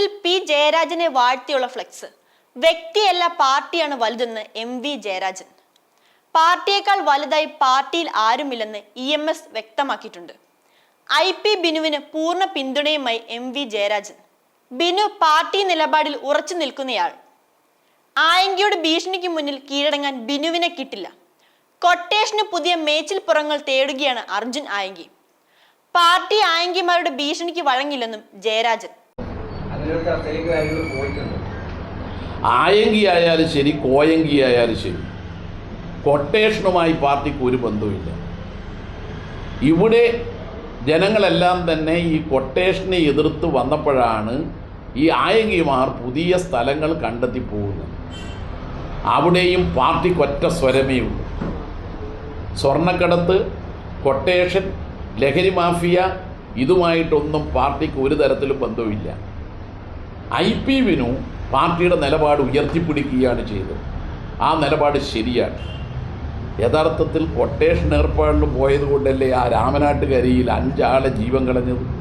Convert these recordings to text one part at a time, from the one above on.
തൃശൂരിൽ P ജയരാജനെ വാഴ്ത്തിയുള്ള flex. വ്യക്തിയല്ല പാർട്ടിയാണ് വലുതെന്ന് എം വി ജയരാജൻ. പാർട്ടിയേക്കാൾ വലുതായി പാർട്ടിയിൽ ആരുമില്ലെന്ന് ഇ എം എസ് വ്യക്തമാക്കിയിട്ടുണ്ട്. ഐ പി ബിനുവിന് പൂർണ പിന്തുണയുമായി M V Jayarajan. Binu party നിലപാടിൽ ഉറച്ചു നിൽക്കുന്നയാൾ. ആയങ്കിയുടെ ഭീഷണിക്ക് മുന്നിൽ കീഴടങ്ങാൻ ബിനുവിനെ കിട്ടില്ല. കൊട്ടേഷന് പുതിയ മേച്ചിൽ പുറങ്ങൾ തേടുകയാണ് അർജുൻ ആയങ്കി. പാർട്ടി ആയങ്കിമാരുടെ ഭീഷണിക്ക് വഴങ്ങില്ലെന്നും ജയരാജൻ. ആയങ്കി ആയാലും ശരി കോയങ്കി ആയാലും ശരി കൊട്ടേഷനുമായി പാർട്ടിക്ക് ഒരു ബന്ധവുമില്ല. ഇവിടെ ജനങ്ങളെല്ലാം തന്നെ ഈ കൊട്ടേഷനെ എതിർത്ത് വന്നപ്പോഴാണ് ഈ ആയങ്കിമാർ പുതിയ സ്ഥലങ്ങൾ കണ്ടെത്തി പോകുന്നത്. അവിടെയും പാർട്ടിക്കൊറ്റ സ്വരമേ ഉള്ളൂ. സ്വർണക്കടത്ത് കൊട്ടേഷൻ ലഹരി മാഫിയ ഇതുമായിട്ടൊന്നും പാർട്ടിക്ക് ഒരു തരത്തിലും ബന്ധമില്ല ഐ പി വിനു പാർട്ടിയുടെ നിലപാട് ഉയർത്തിപ്പിടിക്കുകയാണ് ചെയ്തത്. ആ നിലപാട് ശരിയാണ്. യഥാർത്ഥത്തിൽ കൊട്ടേഷൻ ഏർപ്പാടിൽ പോയത് കൊണ്ടല്ലേ ആ രാമനാട്ടുകരയിൽ അഞ്ചാളെ ജീവൻ കളഞ്ഞത്?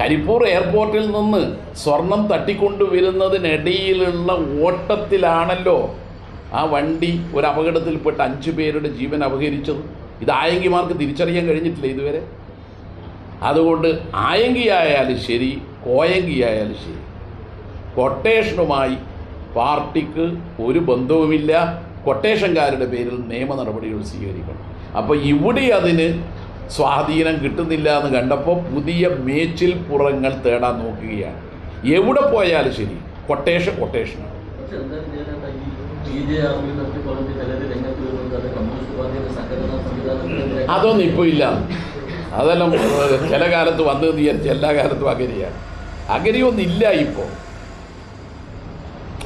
കരിപ്പൂർ എയർപോർട്ടിൽ നിന്ന് സ്വർണം തട്ടിക്കൊണ്ടുവരുന്നതിനിടയിലുള്ള ഓട്ടത്തിലാണല്ലോ ആ വണ്ടി ഒരു അപകടത്തിൽപ്പെട്ട് അഞ്ച് പേരുടെ ജീവൻ അപഹരിച്ചത്. ഇത് ആയങ്കിമാർക്ക് തിരിച്ചറിയാൻ കഴിഞ്ഞിട്ടില്ല ഇതുവരെ? അതുകൊണ്ട് ആയങ്കിയായാലും ശരി കോയങ്കി ആയാലും ശരി. കൊട്ടേഷനുമായി പാർട്ടിക്ക് ഒരു ബന്ധവുമില്ല. കൊട്ടേഷൻകാരുടെ പേരിൽ നിയമ നടപടികൾ സ്വീകരിക്കണം. അപ്പോൾ ഇവിടെ അതിന് സ്വാധീനം കിട്ടുന്നില്ല എന്ന് കണ്ടപ്പോൾ പുതിയ മേച്ചിൽ പുറങ്ങൾ തേടാൻ നോക്കുകയാണ്. എവിടെ പോയാലും ശരി കൊട്ടേഷൻ കൊട്ടേഷനാണ്. അതൊന്നും ഇപ്പോൾ ഇല്ല. അതെല്ലാം ചില കാലത്ത് വന്നു വിചാരിച്ച് എല്ലാ കാലത്തും അഗരിയാണ്. അഗരിയൊന്നില്ല ഇപ്പോൾ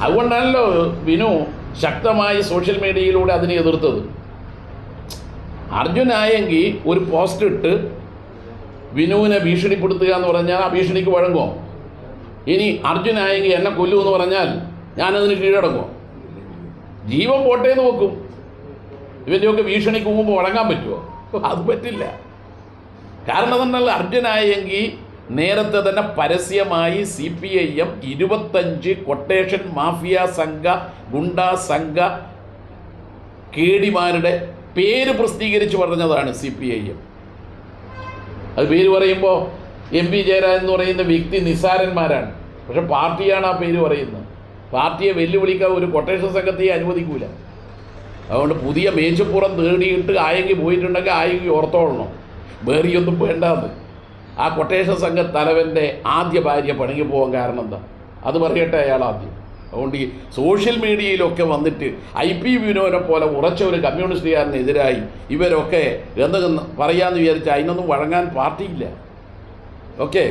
അതുകൊണ്ടാണല്ലോ വിനു ശക്തമായി സോഷ്യൽ മീഡിയയിലൂടെ അതിനെ എതിർത്തത്. അർജുനായെങ്കിൽ ഒരു പോസ്റ്റ് ഇട്ട് വിനുവിനെ ഭീഷണിപ്പെടുത്തുക എന്ന് പറഞ്ഞാൽ ആ ഭീഷണിക്ക് വഴങ്ങുമോ ഇനി അർജുനായെങ്കിൽ എന്നെ കൊല്ലു എന്ന് പറഞ്ഞാൽ ഞാനതിന് കീഴടങ്ങുമോ ജീവൻ പോട്ടേന്ന് വെക്കും. ഇവന്റെയൊക്കെ ഭീഷണിക്ക് മുമ്പ് വഴങ്ങാൻ പറ്റുമോ അത് പറ്റില്ല. കാരണം എന്നാൽ അർജുനായെങ്കിൽ നേരത്തെ തന്നെ പരസ്യമായി സി പി ഐ എം ഇരുപത്തഞ്ച് കൊട്ടേഷൻ മാഫിയ സംഘ ഗുണ്ട സംഘ കേടിമാരുടെ പേര് പ്രസിദ്ധീകരിച്ച് പറഞ്ഞതാണ് സി പി ഐ എം. അത് പേര് പറയുമ്പോൾ എം പി ജയരാജൻ എന്ന് പറയുന്ന വ്യക്തി നിസാരന്മാരാണ്. പക്ഷെ പാർട്ടിയാണ് ആ പേര് പറയുന്നത്. പാർട്ടിയെ വെല്ലുവിളിക്കാൻ ഒരു കൊട്ടേഷൻ സംഘത്തെ അനുവദിക്കൂല. അതുകൊണ്ട് പുതിയ മേച്ചപ്പുറം തേടിയിട്ട് ആയെങ്കിൽ പോയിട്ടുണ്ടെങ്കിൽ ആയെങ്കിൽ ഓർത്തോളണം. വേറിയൊന്നും വേണ്ടാന്ന്. ആ കൊട്ടേഷൻ സംഘ തലവന്റെ ആദ്യ ഭാര്യ പണിക്ക് പോകാൻ കാരണം എന്താ? അത് പറയട്ടെ അയാൾ ആദ്യം. അതുകൊണ്ട് ഈ സോഷ്യൽ മീഡിയയിലൊക്കെ വന്നിട്ട് ഐ പി വിനോനെ പോലെ ഉറച്ച ഒരു കമ്മ്യൂണിസ്റ്റുകാരനെതിരായി ഇവരൊക്കെ എന്തൊക്കെ പറയാമെന്ന് വിചാരിച്ചാൽ അതിനൊന്നും വഴങ്ങാൻ പാർട്ടിയില്ല. ഓക്കെ